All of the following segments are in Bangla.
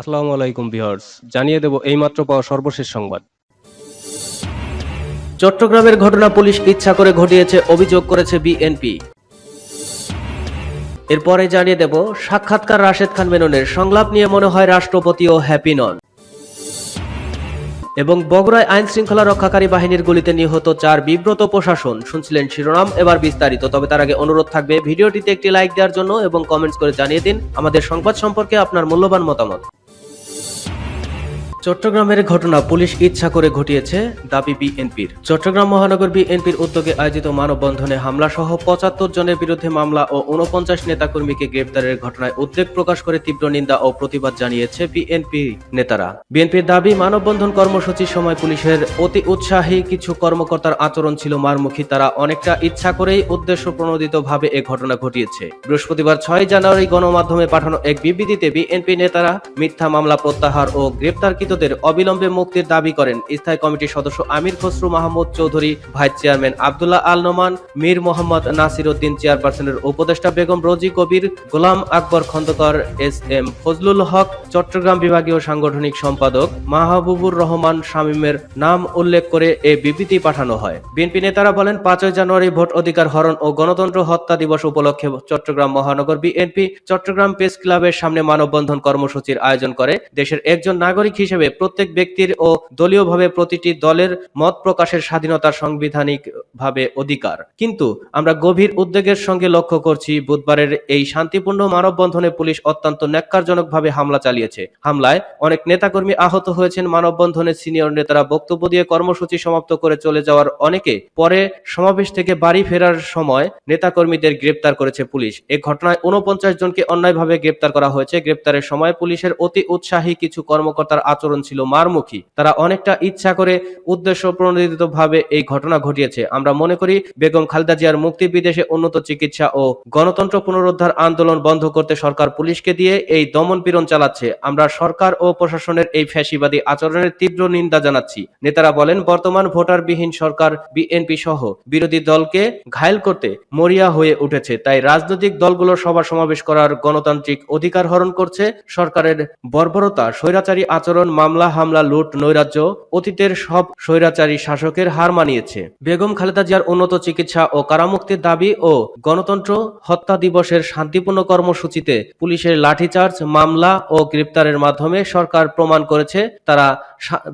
আসসালামু আলাইকুম ভিউয়ার্স, জানিয়ে দেব এইমাত্র পাওয়া সর্বশেষ সংবাদ। চট্টগ্রামের ঘটনা পুলিশ ইচ্ছা করে ঘটিয়েছে, অভিযোগ করেছে বিএনপি। এরপরে জানিয়ে দেব, সাক্ষাৎকার রাশেদ খান মেননের সংলাপ নিয়ে মনে হয় রাষ্ট্রপতিও হ্যাপি নন। এবং বগুড়ায় আইন শৃঙ্খলা রক্ষাকারী বাহিনীর গুলিতে নিহত চার বিব্রত প্রশাসন, শুনছিলেন শিরোনাম, এবার বিস্তারিত, তবে তার আগে অনুরোধ থাকবে, ভিডিওটিতে একটি লাইক দেওয়ার জন্য এবং কমেন্টস করে জানিয়ে দিন, আমাদের সংবাদ সম্পর্কে আপনার মূল্যবান মতামত। চট্টগ্রামের ঘটনা পুলিশ ইচ্ছা করে ঘটিয়েছে দাবি বিএনপির। চট্টগ্রাম মহানগর বিএনপির উদ্যোগে আয়োজিত মানববন্ধনে হামলা সহ পঁচাত্তর জনের বিরুদ্ধে মামলা ও উনপঞ্চাশ নেতাকর্মীকে গ্রেপ্তারের ঘটনায় উদ্বেগ প্রকাশ করে তীব্র নিন্দা ও প্রতিবাদ জানিয়েছে বিএনপি নেতারা। বিএনপির দাবি, মানববন্ধন কর্মসূচির সময় পুলিশের অতি উৎসাহী কিছু কর্মকর্তার আচরণ ছিল মারমুখী, তারা অনেকটা ইচ্ছা করেই উদ্দেশ্য প্রণোদিত ভাবে এ ঘটনা ঘটিয়েছে। বৃহস্পতিবার ছয় জানুয়ারি গণমাধ্যমে পাঠানো এক বিবৃতিতে বিএনপি নেতারা মিথ্যা মামলা প্রত্যাহার ও গ্রেপ্তারকৃতদের অবিলম্বে মুক্তির দাবি করেন স্থায়ী কমিটির সদস্য আমির খসরু মাহমুদ চৌধুরী, ভাইস চেয়ারম্যান আবদুল্লাহ আল নোমান, মীর মোহাম্মদ নাসির উদ্দিন চেয়ারপারসনের উপদেষ্টা বেগম রোজি কবির, গোলাম আকবর খন্দকার, এস এম ফজলুল হক, চট্টগ্রাম বিভাগীয় সাংগঠনিক সম্পাদক মাহবুবুর রহমান শামীমের নাম উল্লেখ করে এ বিবৃতি পাঠানো হয়। বিএনপি নেতারা বলেন, পাঁচই জানুয়ারি ভোট অধিকার হরণ ও গণতন্ত্র হত্যা দিবস উপলক্ষে চট্টগ্রাম মহানগর বিএনপি চট্টগ্রাম প্রেস ক্লাবের সামনে মানববন্ধন কর্মসূচির আয়োজন করে। দেশের একজন নাগরিক হিসেবে প্রত্যেক ব্যক্তির ও দলীয়ভাবে প্রতিটি দলের মত প্রকাশের স্বাধীনতা সাংবিধানিক ভাবে অধিকার। কিন্তু আমরা গভীর উদ্বেগের সঙ্গে লক্ষ্য করছি, বুধবারের এই শান্তিপূর্ণ মানববন্ধনে পুলিশ অত্যন্ত ন্যাক্কারজনকভাবে হামলা চালিয়েছে। হামলায় অনেক নেতাকর্মী আহত হয়েছেন। মানববন্ধনের সিনিয়র নেতারা বক্তব্য দিয়ে কর্মসূচি সমাপ্ত করে চলে যাওয়ার অনেকে পরে সমাবেশ থেকে বাড়ি ফেরার সময় নেতাকর্মীদের গ্রেপ্তার করেছে পুলিশ। এ ঘটনায় উনপঞ্চাশ জনকে অন্যায়ভাবে গ্রেপ্তার করা হয়েছে। গ্রেপ্তারের সময় পুলিশের অতি উৎসাহী কিছু কর্মকর্তার আচরণ ছিল মারমুখী। তারা অনেকটা ইচ্ছা করে উদ্দেশ্য প্রণোদিত ভাবে এই ঘটনা ঘটিয়েছে। আমরা মনে করি বেগম খালেদা জিয়ার মুক্তি বিদেশে উন্নত চিকিৎসা ও গণতন্ত্র পুনরুদ্ধার আন্দোলন বন্ধ করতে সরকার পুলিশকে দিয়ে এই দমন পীড়ন চালাচ্ছে। আমরা সরকার ও প্রশাসনের এই ফ্যাসিবাদী আচরণের তীব্র নিন্দা জানাচ্ছি। নেতারা বলেন, বর্তমান ভোটারবিহীন সরকার, বিএনপি সহ বিরোধী দলকে ঘায়েল করতে মরিয়া হয়ে উঠেছে। তাই রাজনৈতিক দলগুলো সভা সমাবেশ করার গণতান্ত্রিক অধিকার হরণ করছে। সরকারের বর্বরতা, স্বৈরাচারী আচরণ মামলা, হামলা, লুট, নৈরাজ্য অতীতের সব স্বৈরাচারী শাসকের হার মানিয়েছে। বেগম খালেদা জিয়ার উন্নত চিকিৎসা ও কারামুক্তির দাবি ও গণতন্ত্র হত্যা দিবসের শান্তিপূর্ণ কর্মসূচিতে পুলিশের লাঠিচার্জ, মামলা ও গ্রেপ্তারের মাধ্যমে সরকার প্রমাণ করেছে, তারা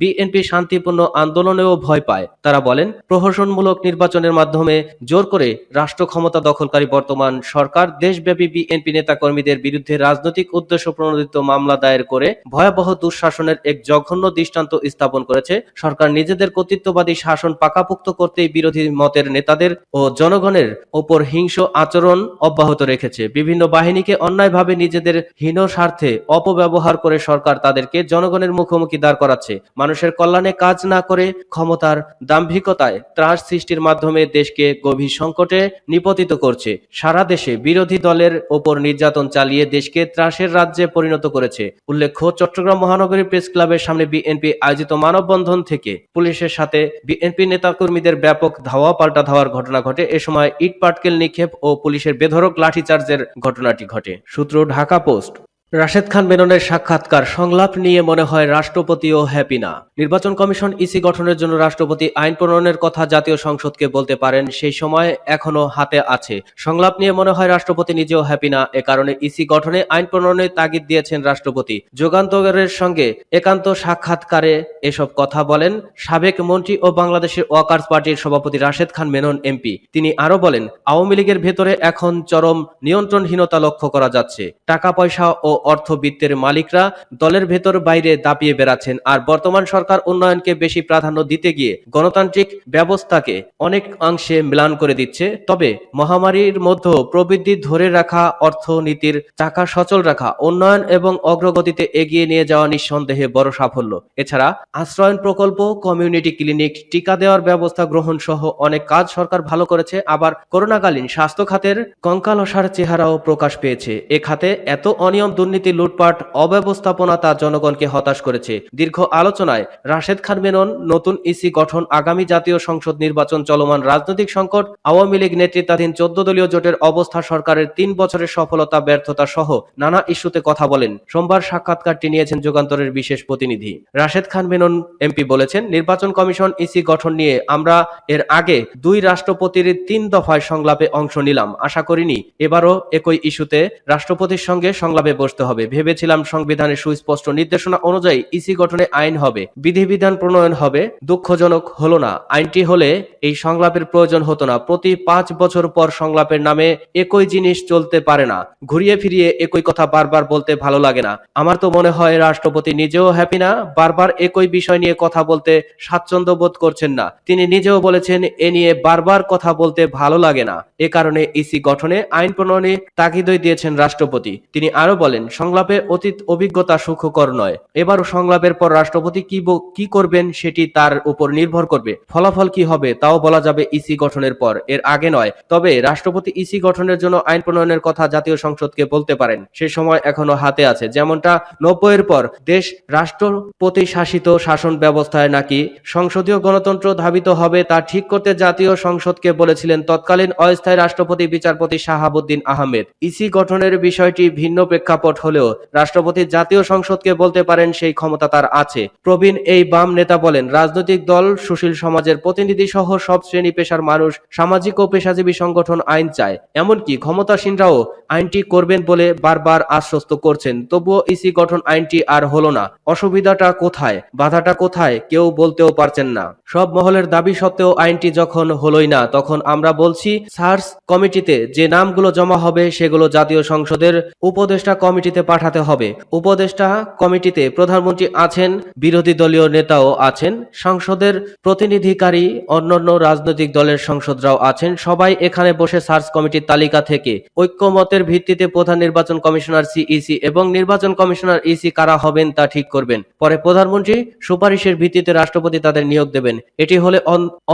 বিএনপি শান্তিপূর্ণ আন্দোলনেও ভয় পায়। তারা বলেন, প্রহসনমূলক নির্বাচনের মাধ্যমে জোর করে রাষ্ট্র ক্ষমতা দখলকারী বর্তমান সরকার দেশব্যাপী বিএনপি নেতাকর্মীদের বিরুদ্ধে রাজনৈতিক উদ্দেশ্য প্রণোদিত মামলা দায়ের করে ভয়াবহ দুঃশাসনের এক জঘন্য দৃষ্টান্ত স্থাপন করেছে। সরকার নিজেদের কর্তৃত্ববাদী শাসন পাকাপুক্ত করতেই বিরোধী মতের নেতাদের ও জনগণের ওপর হিংস্র আচরণ অব্যাহত রেখেছে। বিভিন্ন বাহিনীকে অন্যায়ভাবে নিজেদের হীন স্বার্থে অপব্যবহার করে সরকার তাদেরকে জনগণের মুখোমুখি দাঁড় করাচ্ছে। মানুষের কল্যাণে কাজ না করে ক্ষমতার দাম্ভিকতায় ত্রাস সৃষ্টির মাধ্যমে দেশকে গভীর সংকটে নিপতিত করছে। সারা দেশে বিরোধী দলের ওপর নির্যাতন চালিয়ে দেশকে ত্রাসের রাজ্যে পরিণত করেছে। উল্লেখ্য, চট্টগ্রাম মহানগরী প্রেস ক্লাবের সামনে বিএনপি আয়োজিত মানববন্ধন থেকে পুলিশের সাথে বিএনপি নেতাকর্মীদের ব্যাপক ধাওয়া পাল্টা ধাওয়ার ঘটনা ঘটে। এ সময় ইট পাটকেল নিক্ষেপ ও পুলিশের বেধরক লাঠিচার্জের ঘটনাটি ঘটে। সূত্র, ঢাকা পোস্ট। রাশেদ খান মেননের সাক্ষাৎকার সংলাপ নিয়ে মনে হয় রাষ্ট্রপতিও হ্যাপি না নির্বাচন কমিশন ইসি গঠনের জন্য রাষ্ট্রপতি আইন প্রণয়নের কথা জাতীয় সংসদকে বলতে পারেন, সেই সময় এখনও হাতে আছে। সংলাপ নিয়ে মনে হয় রাষ্ট্রপতি নিজেও হ্যাপি না এ কারণে ইসি গঠনে আইন প্রণয়নের তাগিদ দিয়েছেন রাষ্ট্রপতি। যুগান্তরের সঙ্গে একান্ত সাক্ষাৎকারে এসব কথা বলেন সাবেক মন্ত্রী ও বাংলাদেশের ওয়াকার্স পার্টির সভাপতি রাশেদ খান মেনন এমপি। তিনি আরও বলেন, আওয়ামী লীগের ভেতরে এখন চরম নিয়ন্ত্রণহীনতা লক্ষ্য করা যাচ্ছে। টাকা, পয়সা ও অর্থবিত্তের মালিকরা দলের ভেতর বাইরে দাপিয়ে বেড়াচ্ছেন। আর বর্তমান সরকার উন্নয়নকে বেশি প্রাধান্য দিতে গিয়ে গণতান্ত্রিক ব্যবস্থাকে অনেক অংশে ম্লান করে দিচ্ছে। তবে মহামারীর মধ্যে প্রবৃদ্ধি ধরে রাখা, অর্থনীতির চাকা সচল রাখা, উন্নয়ন এবং অগ্রগতিতে এগিয়ে নিয়ে যাওয়া নিঃসন্দেহে বড় সাফল্য। এছাড়া আশ্রয়ন প্রকল্প, কমিউনিটি ক্লিনিক, টিকা দেওয়ার ব্যবস্থা গ্রহণ সহ অনেক কাজ সরকার ভালো করেছে। আবার করোনাকালীন স্বাস্থ্য খাতের কঙ্কালসার চেহারাও প্রকাশ পেয়েছে। এ খাতে এত অনিয়ম দুর্নীতি, লুটপাট, অব্যবস্থাপনা তা জনগণকে হতাশ করেছে। দীর্ঘ আলোচনায় রাশেদ খান মেনন, নতুন ইসি গঠন, আগামী জাতীয় সংসদ নির্বাচন চলমান রাজনৈতিক সংকট, আওয়ামী লীগ নেতৃত্বাধীন চোদ্দ দলীয় জোটের অবস্থা, সরকারের তিন বছরের সফলতা, ব্যর্থতা সহ নানা ইস্যুতে কথা বলেন। সোমবার সাক্ষাৎকারটি নিয়েছেন যুগান্তরের বিশেষ প্রতিনিধি। রাশেদ খান মেনন, এমপি বলেছেন, নির্বাচন কমিশন ইসি গঠন নিয়ে আমরা এর আগে দুই রাষ্ট্রপতির তিন দফায় সংলাপে অংশ নিলাম। আশা করিনি, এবারও একই ইস্যুতে রাষ্ট্রপতির সঙ্গে সংলাপে বসতে হবে। ভেবেছিলাম সংবিধানের সুস্পষ্ট নির্দেশনা অনুযায়ী ইসি গঠনে আইন হবে। বিধিবিধান প্রণয়ন হবে। দুঃখজনক হলো না। আইনটি হলে এই সংলাপের প্রয়োজন হতো না। প্রতি পাঁচ বছর পর সংলাপের নামে একই জিনিস চলতে পারে না। ঘুরিয়ে ফিরিয়ে একই কথা বারবার বলতে ভালো লাগে না। আমার তো মনে হয় রাষ্ট্রপতি নিজেও হ্যাপি না। বারবার একই বিষয় নিয়ে কথা বলতে স্বাচ্ছন্দ্য বোধ করছেন না। তিনি নিজেও বলেছেন, এ নিয়ে বারবার কথা বলতে ভালো লাগে না। এ কারণে ইসি গঠনে আইন প্রণয়নে তাগিদই দিয়েছেন রাষ্ট্রপতি। তিনি আরও বলেন সংলাপে অতীত অভিজ্ঞতা সুখকর নয়। এবারও সংলাপের পর রাষ্ট্রপতি কি কি করবেন সেটি তার উপর নির্ভর করবে। ফলাফল কি হবে তাও বলা যাবে ইসি গঠনের পর। এর আগে নয়, তবে রাষ্ট্রপতি ইসি গঠনের জন্য আইন প্রণয়নের কথা জাতীয় সংসদকে বলতে পারেন। সে সময় এখনও হাতে আছে। যেমনটা নব্বইয়ের পর দেশ রাষ্ট্রপতি শাসিত শাসন ব্যবস্থায় নাকি সংসদীয় গণতন্ত্র ধাবিত হবে তা ঠিক করতে জাতীয় সংসদকে বলেছিলেন তৎকালীন অস্থায়ী রাষ্ট্রপতি বিচারপতি শাহাবুদ্দিন আহমেদ। ইসি গঠনের বিষয়টি ভিন্ন প্রেক্ষাপট হলেও রাষ্ট্রপতি জাতীয় সংসদকে বলতে পারেন সেই ক্ষমতা তার আছে। প্রবীণ এই বাম নেতা বলেন, রাজনৈতিক দল, সুশীল সমাজের প্রতিনিধি সহ সব শ্রেণি পেশার মানুষ সামাজিক ও পেশাজীবী সংগঠন আইন চায়। এমনকি ক্ষমতাসীনরাও আইনটি করবেন বলে বারবার আশ্বস্ত করছেন। তবুও ইসি গঠন আইনটি আর হলো না। অসুবিধাটা কোথায়? বাধাটা কোথায়? কেউ বলতেও পারছেন না। সব মহলের দাবি সত্ত্বেও আইনটি যখন হলোই না, তখন আমরা বলছি সার্চ কমিটিতে যে নামগুলো জমা হবে সেগুলো জাতীয় সংসদের উপদেষ্টা কমিটিতে পাঠাতে হবে। উপদেষ্টা কমিটিতে প্রধানমন্ত্রী আছেন, বিরোধী দলীয় নেতাও আছেন, সংসদের প্রতিনিধিকারী অন্যান্য রাজনৈতিক দলের সংসদরাও আছেন। সবাই এখানে বসে সার্চ কমিটির তালিকা থেকে ঐক্যমতের ভিত্তিতে প্রধান নির্বাচন কমিশনার সিইসি এবং নির্বাচন কমিশনার ইসি কারা হবেন তা ঠিক করবেন। পরে প্রধানমন্ত্রী সুপারিশের ভিত্তিতে রাষ্ট্রপতি তাদের নিয়োগ দেবেন। এটি হলে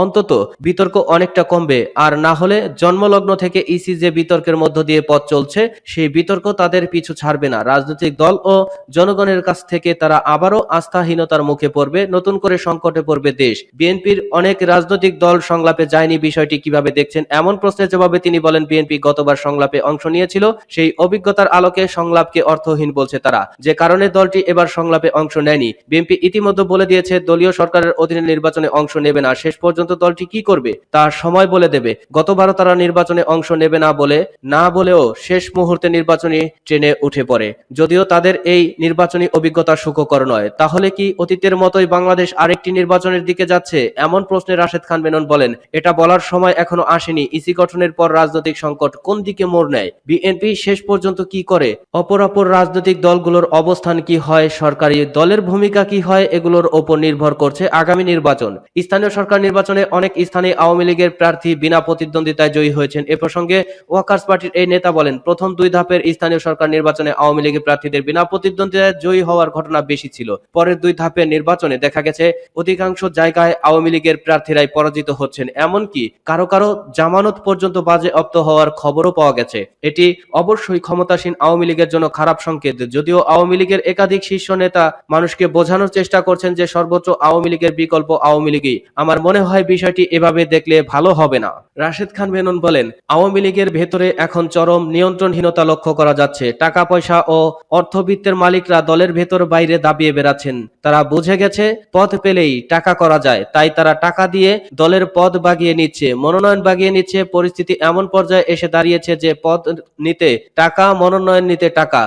অন্তত বিতর্ক অনেকটা কমবে। আর না হলে জন্মলগ্ন থেকে ইসি যে বিতর্কের মধ্য দিয়ে পথ চলছে, সেই বিতর্ক তাদের পিছু ছাড়বে না। রাজনৈতিক দল ও জনগণের কাছ থেকে তারা আবারও আস্থাহীনতার মুখে পড়বে, নতুন করে সংকটে পড়বে দেশ। বিএনপির অনেক রাজনৈতিক দল সংলাপে যায়নি বিষয়টি কীভাবে দেখছেন? এমন প্রশ্নের জবাবে তিনি বলেন, বিএনপি গতবার সংলাপে অংশ নিয়েছিল, সেই অভিজ্ঞতার আলোকে সংলাপকে অর্থহীন বলছে তারা। যে কারণে দলটি এবার সংলাপে অংশ নেয়নি। বিএনপি ইতিমধ্যে বলে দিয়েছে, দলীয় সরকারের অধীনে নির্বাচনে অংশ নেবে না। শেষ পর্যন্ত দলটি কি করবে তার সময় বলে দেবে। গতবারও তারা নির্বাচনে অংশ নেবে না বলে, না বলেও শেষ মুহূর্তে নির্বাচনী ট্রেনে উঠে পড়ে। যদিও তাদের এই নির্বাচনী অভিজ্ঞতা সুখকর নয়, তাহলে কি অতীতের মতোই বাংলাদেশ আরেকটি নির্বাচনের দিকে যাচ্ছে? এমন প্রশ্নে রাশেদ খান মেনন বলেন, এটা বলার সময় এখনও আসেনি। ইসি গঠনের পর রাজনৈতিক সংকট কোন দিকে মোড় নেয়? বিএনপি শেষ পর্যন্ত কি করে? অপর অপর রাজনৈতিক দলগুলোর অবস্থান কি হয়? সরকারি দলের ভূমিকা কি হয়? এগুলোর ওপর নির্ভর করছে আগামী নির্বাচন। স্থানীয় সরকার নির্বাচনে অনেক স্থানে আওয়ামী লীগের প্রার্থী বিনা প্রতিদ্বন্দ্বিতায় জয়ী হয়েছেন। এ প্রসঙ্গে ওয়াকার্স পার্টির এই নেতা বলেন, প্রথম দুই ধাপের স্থানীয় সরকার নির্বাচনে আওয়ামী লীগের প্রার্থীদের বিনা প্রতিদ্বন্দ্বিতায় জয়ী হওয়ার ঘটনা বেশি ছিল। পরের দুই ধাপের নির্বাচনে দেখা গেছে, অধিকাংশ জায়গায় আওয়ামী লীগের প্রার্থীরাই পরাজিত হচ্ছেন। এমনকি কারও কারও জামানত পর্যন্ত বাজেয়াপ্ত হওয়ার খবরও পাওয়া গেছে। এটি অবশ্যই ক্ষমতাসীন আওয়ামী লীগের জন্য খারাপ সংকেত। যদিও আওয়ামী লীগের একাধিক শীর্ষ নেতা মানুষকে বোঝানোর চেষ্টা করছেন যে সর্বোচ্চ আওয়ামী লীগের বিকল্প আওয়ামী লীগই। আমার মনে হয় বিষয়টি এভাবে দেখলে ভালো হবে না। রাশেদ খান মেনন বলেন, আওয়ামী লীগের ভেতরে এখন চরম নিয়ন্ত্রণহীনতা লক্ষ্য করা যাচ্ছে। টাকা পয়সা ও অর্থবিত্তের মালিকরা দলের ভেতর বাইরে দাবিয়ে বেড়াচ্ছেন। তারা বুঝে গেছে পদ পেলেই টাকা করা যায়, তাই তারা টাকা দিয়ে দলের পদ বাগিয়ে নিচ্ছে। মনোনয়ন বাগিয়ে নিচ্ছে, পরিস্থিতি এমন পর্যায়ে এসে দাঁড়িয়েছে যে পদ নিতে টাকা, মনোনয়ন নিতে টাকা।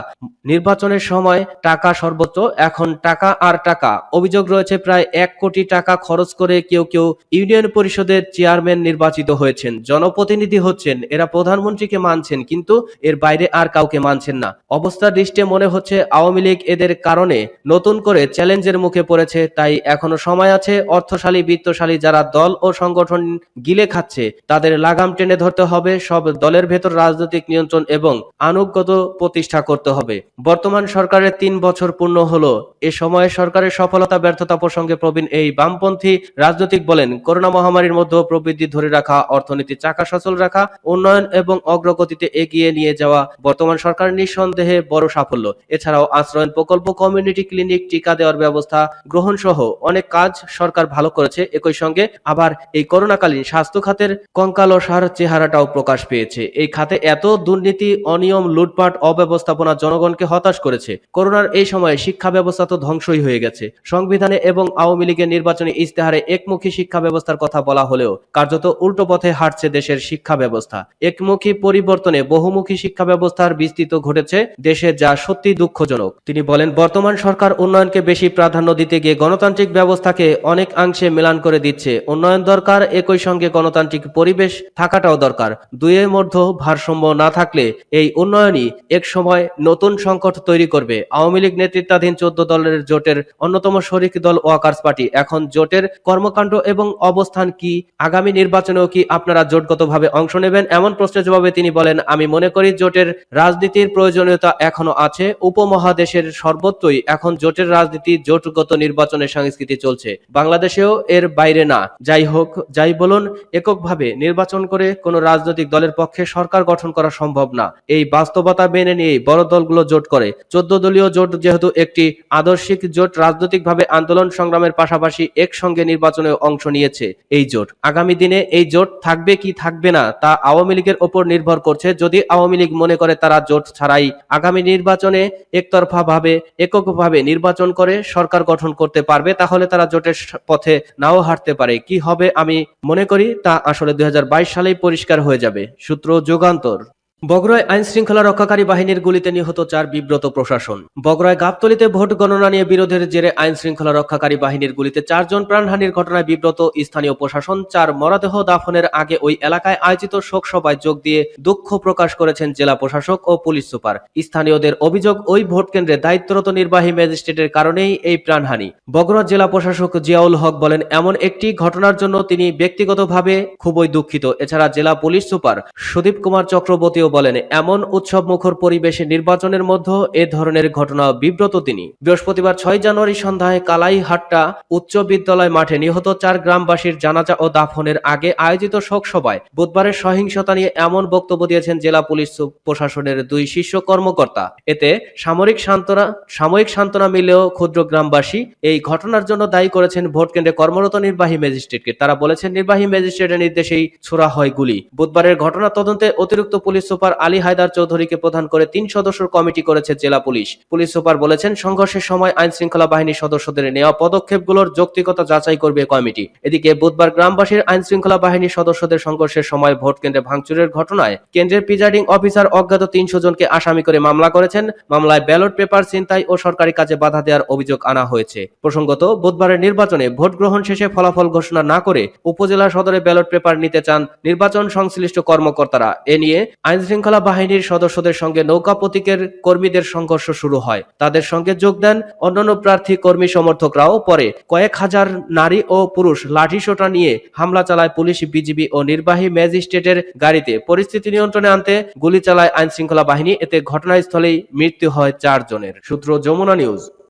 নির্বাচনের সময় টাকা সর্বোচ্চ, এখন টাকা আর টাকা। অভিযোগ রয়েছে, প্রায় এক কোটি টাকা খরচ করে কেউ কেউ ইউনিয়ন পরিষদের চেয়ারম্যান নির্বাচিত হয়েছেন। জনপ্রতিনিধি হচ্ছেন, এরা প্রধানমন্ত্রীকে মানছেন, কিন্তু এর বাইরে আর কাউকে মানছেন না। অবস্থার দৃষ্টে মনে হচ্ছে আওয়ামী লীগ এদের কারণে নতুন করে চ্যালেঞ্জের মুখে পড়েছে, তাই এখনও সময় আছে অর্থশালী, বিত্তশালী যারা দল ও সংগঠন গিলে খাচ্ছে, তাদের লাগাম টেনে ধরতে হবে, সব দলের ভেতর রাজনৈতিক নিয়ন্ত্রণ এবং আনুগত প্রতিষ্ঠা করতে হবে। বর্তমান সরকারের তিন বছর পূর্ণ হলো, এ সময়ে সরকারের সফলতা, ব্যর্থতা প্রসঙ্গে প্রবীণ এই বামপন্থী রাজনৈতিক বলেন, করোনা মহামারীর মধ্যে প্রবৃদ্ধি ধরে রাখা, অর্থনীতি চাকা সচল রাখা, উন্নয়ন এবং অগ্রগতিতে এগিয়ে নিয়ে যাওয়া, বর্তমান সরকার নিঃসন্দেহে বড় সাফল্য। এছাড়াও আশ্রয়ন প্রকল্প কমিউনিটি ক্লিনিক টিকা দেওয়ার ব্যবস্থা গ্রহণ সহ অনেক কাজ সরকার ভালো করেছে। একই সঙ্গে আবার এই করোনাকালীন স্বাস্থ্য খাতের কঙ্কালসার চেহারাটাও প্রকাশ পেয়েছে। এই খাতে এত দুর্নীতি, অনিয়ম, লুটপাট, অব্যবস্থাপনা জনগণকে হতাশ করেছে। করোনার এই সময়ে শিক্ষা ব্যবস্থা তো ধ্বংসই হয়ে গেছে। সংবিধানে এবং আওয়ামী লীগের নির্বাচনী ইস্তেহারে একমুখী শিক্ষা ব্যবস্থার কথা বলা হলেও কার্যত উল্টো পথে হাঁটছে দেশের শিক্ষা ব্যবস্থা। একমুখী পরিবর্তনে বহুমুখী শিক্ষা ব্যবস্থার বিস্তৃত ঘটেছে দেশে যা সত্যি দুঃখজনক। তিনি বলেন, বর্তমান সরকার উন্নয়নকে বেশি প্রাধান্য দিতে গিয়ে গণতান্ত্রিক ব্যবস্থাকে অনেক অংশে মেলান করে দিচ্ছে। উন্নয়ন দরকার, একই সঙ্গে গণতান্ত্রিক পরিবেশ থাকাটাও দরকার। দুইয়ের মধ্যে ভারসাম্য না থাকলে এই উন্নয়নই এক সময় নতুন সংকট তৈরি করবে। আওয়ামী লীগ নেতৃত্বাধীন চোদ্দ দলের জোটের অন্যতম শরিক দল ওয়াকার্স পার্টি। এখন জোটের কর্মকাণ্ড এবং অবস্থান কি? আগামী নির্বাচনেও কি আপনারা জোটগতভাবে অংশ নেবেন? এমন প্রশ্নের জবাবে তিনি বলেন, আমি মনে করি জোটের রাজনীতির প্রয়োজনীয়তা এখনও আছে। উপমহাদেশের সর্বত্রই এখন জোটের রাজনীতি, জোটগত নির্বাচনের সংস্কৃতি চলছে। বাংলাদেশেও এর বাইরে না। যাই হোক, যাই বলুন, এককভাবে নির্বাচন করে কোনো রাজনৈতিক দলের পক্ষে সরকার গঠন করা সম্ভব না। এই বাস্তবতা মেনে নিয়ে বড় দলগুলো জোট করে। চোদ্দ দলীয় জোট যেহেতু একটি আদর্শিক জোট, রাজনৈতিকভাবে আন্দোলন সংগ্রামের পাশাপাশি একসঙ্গে নির্বাচনে অংশ নিয়েছে এই জোট। আগামী দিনে এই জোট থাকবে কি থাকবে না, তা আওয়ামী লীগের ওপর নির্ভর করছে। যদি আওয়ামী লীগ মনে করে তারা জোট ছাড়াই আগামী নির্বাচনে একতরফা ভাবে এককভাবে নির্বাচন করে সরকার গঠন করতে পারবে, তাহলে তারা জোটের পথে নাও হাঁটতে পারে। কি হবে আমি মনে করি, তা আসলে দুই হাজার বাইশ সালেই পরিষ্কার হয়ে যাবে। সূত্র যুগান্তর। বগুড়ায় আইন শৃঙ্খলা রক্ষাকারী বাহিনীর গুলিতে নিহত চার বিব্রত প্রশাসন। বগুড়ায় গাবতলিতে ভোট গণনা নিয়ে বিরোধের জেরে আইন শৃঙ্খলা রক্ষাকারী বাহিনীর গুলিতে চারজন প্রাণহানির ঘটনায় বিব্রত স্থানীয় প্রশাসন। চার মরদেহ দাফনের আগে ওই এলাকায় আয়োজিত শোক সভায় যোগ দিয়ে দুঃখ প্রকাশ করেছেন জেলা প্রশাসক ও পুলিশ সুপার। স্থানীয়দের অভিযোগ, ওই ভোট কেন্দ্রে দায়িত্বরত নির্বাহী ম্যাজিস্ট্রেটের কারণেই এই প্রাণহানি। বগুড়া জেলা প্রশাসক জিয়াউল হক বলেন, এমন একটি ঘটনার জন্য তিনি ব্যক্তিগতভাবে খুবই দুঃখিত। এছাড়া জেলা পুলিশ সুপার সুদীপ কুমার চক্রবর্তীও বলেন, এমন উৎসব মুখর পরিবেশে নির্বাচনের মধ্যে এ ধরনের ঘটনা বিব্রত তিনি। বৃহস্পতিবার ছয় জানুয়ারি সন্ধ্যায় কালাইহাট্টা উচ্চ বিদ্যালয় মাঠে নিহত চার গ্রামবাসীর জানাজা ও দাফনের আগে আয়োজিত শোক সভায় বুধবারের সহিংসতা নিয়ে এমন বক্তব্য দিয়েছেন জেলা পুলিশ প্রশাসনের দুই শীর্ষ কর্মকর্তা। এতে সামরিক সান্ত্বনা, সাময়িক সান্ত্বনা মিলেও ক্ষুদ্র গ্রামবাসী এই ঘটনার জন্য দায়ী করেছেন ভোট কেন্দ্রে কর্মরত নির্বাহী ম্যাজিস্ট্রেটকে। তারা বলেছেন, নির্বাহী ম্যাজিস্ট্রেটের নির্দেশেই ছোড়া হয় গুলি। বুধবারের ঘটনা তদন্তে অতিরিক্ত পুলিশ সুপার আলী হায়দার চৌধুরীকে প্রধান করে তিন সদস্যের কমিটি করেছে জেলা পুলিশ। পুলিশ সুপার বলেছেন, সংঘর্ষের সময় আইন শৃঙ্খলা বাহিনীর সদস্যদের নেওয়া পদক্ষেপগুলোর যৌক্তিকতা যাচাই করবে কমিটি। এদিকে বুধবার গ্রামবাসীর আইন শৃঙ্খলা বাহিনীর সদস্যদের সংঘর্ষের সময় ভোট কেন্দ্রে ভাঙচুরের ঘটনায় কেন্দ্রের প্রিজাইডিং অফিসার অজ্ঞাত তিনশো জনকে আসামি করে মামলা করেছেন। মামলায় ব্যালট পেপার, ছিনতাই ও সরকারি কাজে বাধা দেওয়ার অভিযোগ আনা হয়েছে। প্রসঙ্গত, বুধবারের নির্বাচনে ভোট গ্রহণ শেষে ফলাফল ঘোষণা না করে উপজেলা সদরে ব্যালট পেপার নিতে চান নির্বাচন সংশ্লিষ্ট কর্মকর্তারা। এ নিয়ে আইন শৃঙ্খলা বাহিনীর সদস্যদের সঙ্গে নৌকা প্রতীকের কর্মীদের সংঘর্ষ শুরু হয়। তাদের সঙ্গে যোগ দেন অন্যান্য প্রার্থী কর্মী সমর্থকরাও পরে। কয়েক হাজার নারী ও পুরুষ লাঠিসোঁটা নিয়ে হামলা চালায় পুলিশ, বিজিবি ও নির্বাহী ম্যাজিস্ট্রেটের গাড়িতে। পরিস্থিতি নিয়ন্ত্রণে আনতে গুলি চালায় আইন শৃঙ্খলা বাহিনী। এতে ঘটনাস্থলেই মৃত্যু হয় চারজনের। সূত্র যমুনা নিউজ।